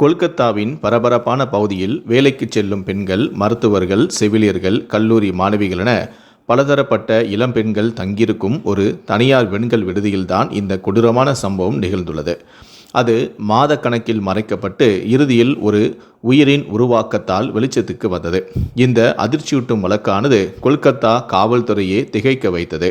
கொல்கத்தாவின் பரபரப்பான பகுதியில் வேலைக்கு செல்லும் பெண்கள் மருத்துவர்கள் செவிலியர்கள் கல்லூரி மாணவிகள் என பலதரப்பட்ட இளம்பெண்கள் தங்கியிருக்கும் ஒரு தனியார் பெண்கள் விடுதியில்தான் இந்த கொடூரமான சம்பவம் நிகழ்ந்துள்ளது. அது மாத கணக்கில் மறைக்கப்பட்டு இறுதியில் ஒரு உயிரின் உருவாக்கத்தால் வெளிச்சத்துக்கு வந்தது. இந்த அதிர்ச்சியூட்டும் வழக்கானது கொல்கத்தா காவல்துறையே திகைக்க வைத்தது.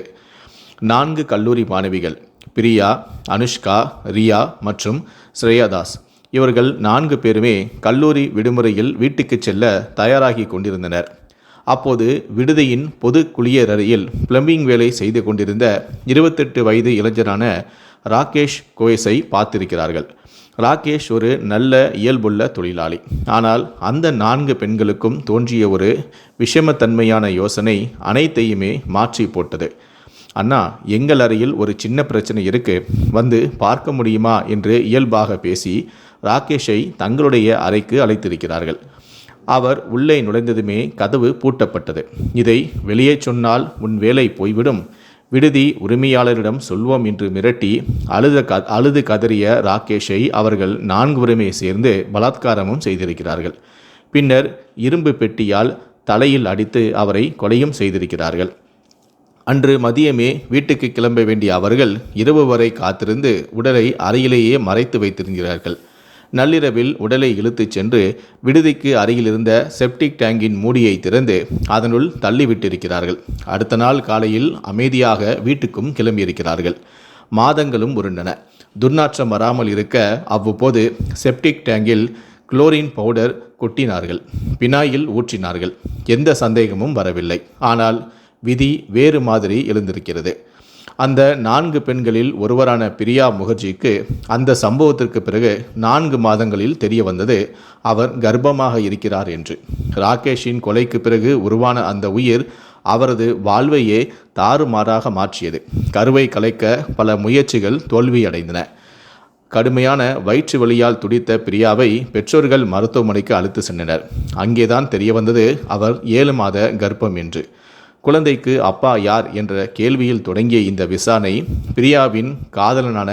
நான்கு கல்லூரி மாணவிகள் பிரியா அனுஷ்கா ரியா மற்றும் ஸ்ரேயாதாஸ் இவர்கள் நான்கு பேருமே கல்லூரி விடுமுறையில் வீட்டுக்கு செல்ல தயாராகி கொண்டிருந்தனர். அப்போது விடுதியின் பொது குளியலறையில் பிளம்பிங் வேலை செய்து கொண்டிருந்த இருபத்தெட்டு வயது இளைஞரான ராகேஷ் கோயஸை பார்த்திருக்கிறார்கள். ராகேஷ் ஒரு நல்ல இயல்புள்ள தொழிலாளி. ஆனால் அந்த நான்கு பெண்களுக்கும் தோன்றிய ஒரு விஷமத்தன்மையான யோசனை அனைத்தையுமே மாற்றி போட்டது. அண்ணா எங்கள் அறையில் ஒரு சின்ன பிரச்சனை இருக்கு. வந்து பார்க்க முடியுமா? என்று இயல்பாக பேசி ராகேஷை தங்களுடைய அறைக்கு அழைத்திருக்கிறார்கள். அவர் உள்ளே நுழைந்ததுமே கதவு பூட்டப்பட்டது. இதை வெளியே சொன்னால் உன் வேலை போய்விடும். விடுதி உரிமையாளரிடம் சொல்வோம் என்று மிரட்டி அழுத க அழுது கதறிய ராகேஷை அவர்கள் நான்குவருமே சேர்ந்து பலாத்காரமும் செய்திருக்கிறார்கள். பின்னர் இரும்பு பெட்டியால் தலையில் அடித்து அவரை கொலையும் செய்திருக்கிறார்கள். அன்று மதியமே வீட்டுக்கு கிளம்ப வேண்டிய அவர்கள் இரவு வரை காத்திருந்து உடலை அறையிலேயே மறைத்து வைத்திருக்கிறார்கள். நள்ளிரவில் உடலை இழுத்துச் சென்று விடுதிக்கு அருகிலிருந்த செப்டிக் டேங்கின் மூடியை திறந்து அதனுள் தள்ளிவிட்டிருக்கிறார்கள். அடுத்த நாள் காலையில் அமைதியாக வீட்டுக்கும் கிளம்பியிருக்கிறார்கள். மாதங்களும் உருண்டன. துர்நாற்றம் வராமல் இருக்க அவ்வப்போது செப்டிக் டேங்கில் குளோரின் பவுடர் கொட்டினார்கள். பினாயில் ஊற்றினார்கள். எந்த சந்தேகமும் வரவில்லை. ஆனால் விதி வேறு மாதிரி எழுந்திருக்கிறது. அந்த நான்கு பெண்களில் ஒருவரான பிரியா முகர்ஜிக்கு அந்த சம்பவத்திற்கு பிறகு நான்கு மாதங்களில் தெரிய வந்தது அவர் கர்ப்பமாக இருக்கிறார் என்று. ராகேஷின் கொலைக்கு பிறகு உருவான அந்த உயிர் அவரது வாழ்வையே தாறுமாறாக மாற்றியது. கருவை கலைக்க பல முயற்சிகள் தோல்வியடைந்தன. கடுமையான வயிற்று வலியால் துடித்த பிரியாவை பெற்றோர்கள் மருத்துவமனைக்கு அழைத்து சென்றனர். அங்கேதான் தெரிய வந்தது அவர் ஏழு மாத கர்ப்பம் என்று. குழந்தைக்கு அப்பா யார் என்ற கேள்வியில் தொடங்கிய இந்த விசாரணை பிரியாவின் காதலனான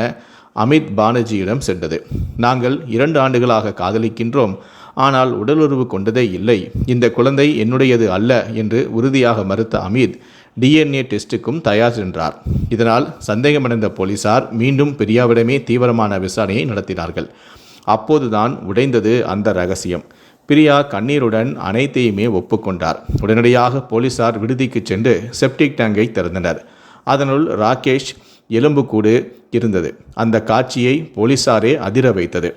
அமித் பானர்ஜியிடம் சென்றது. நாங்கள் இரண்டு ஆண்டுகளாக காதலிக்கின்றோம். ஆனால் உடலுறவு கொண்டதே இல்லை. இந்த குழந்தை என்னுடையது அல்ல என்று உறுதியாக மறுத்த அமித் டிஎன்ஏ டெஸ்ட்டுக்கும் தயார் சென்றார். இதனால் சந்தேகமடைந்த போலீசார் மீண்டும் பிரியாவிடமே தீவிரமான விசாரணையை நடத்தினார்கள். அப்போதுதான் உடைந்தது அந்த ரகசியம். பிரியா கண்ணீருடன் அனைத்தையுமே ஒப்புக்கொண்டார். உடனடியாக போலீசார் விடுதிக்கு சென்று செப்டிக் டேங்கை திறந்தனர். அதனுள் ராகேஷ் எலும்புக்கூடு இருந்தது. அந்த காட்சியை போலீசாரே அதிர வைத்தது.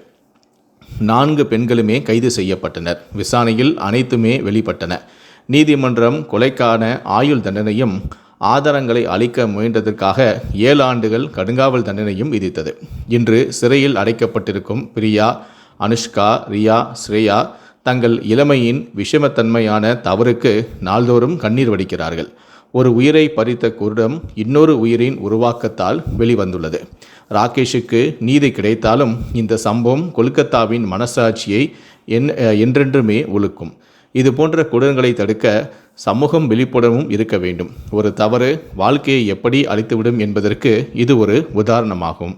நான்கு பெண்களுமே கைது செய்யப்பட்டனர். விசாரணையில் அனைத்துமே வெளிப்பட்டன. நீதிமன்றம் கொலைக்கான ஆயுள் தண்டனையும் ஆதாரங்களை அளிக்க முயன்றதற்காக ஏழு ஆண்டுகள் கடுங்காவல் தண்டனையும் விதித்தது. இன்று சிறையில் அடைக்கப்பட்டிருக்கும் பிரியா அனுஷ்கா ரியா ஸ்ரேயா தங்கள் இளமையின் விஷமத்தன்மையான தவறுக்கு நாள்தோறும் கண்ணீர் வடிக்கிறார்கள். ஒரு உயிரை பறித்த குருடம் இன்னொரு உயிரின் உருவாக்கத்தால் வெளிவந்துள்ளது. ராகேஷுக்கு நீதி கிடைத்தாலும் இந்த சம்பவம் கொல்கத்தாவின் மனசாட்சியை என் என்றென்றுமே ஒழுக்கும் இது போன்ற குடங்களை தடுக்க சமூகம் விழிப்புணர்வும் இருக்க வேண்டும். ஒரு தவறு வாழ்க்கையை எப்படி அழித்துவிடும் என்பதற்கு இது ஒரு உதாரணமாகும்.